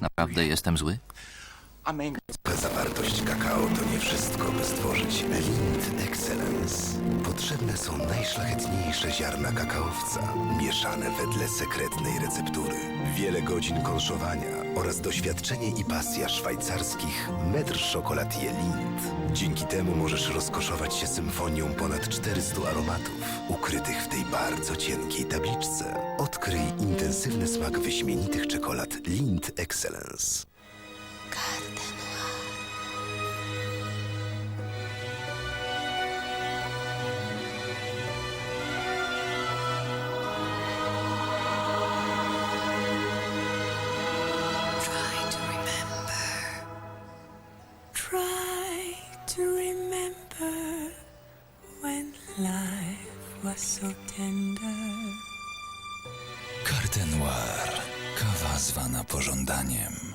Naprawdę jestem zły? Zawartość kakao to nie wszystko, by stworzyć Lind Excellence. Potrzebne są najszlachetniejsze ziarna kakaowca, mieszane wedle sekretnej receptury. Wiele godzin konszowania oraz doświadczenie i pasja szwajcarskich metr Chocolatier Lind. Dzięki temu możesz rozkoszować się symfonią ponad 400 aromatów, ukrytych w tej bardzo cienkiej tabliczce. Odkryj intensywny smak wyśmienitych czekolad Lind Excellence. Try to remember. Try to remember when life was so tender. Noir. Kawa zwana pożądaniem.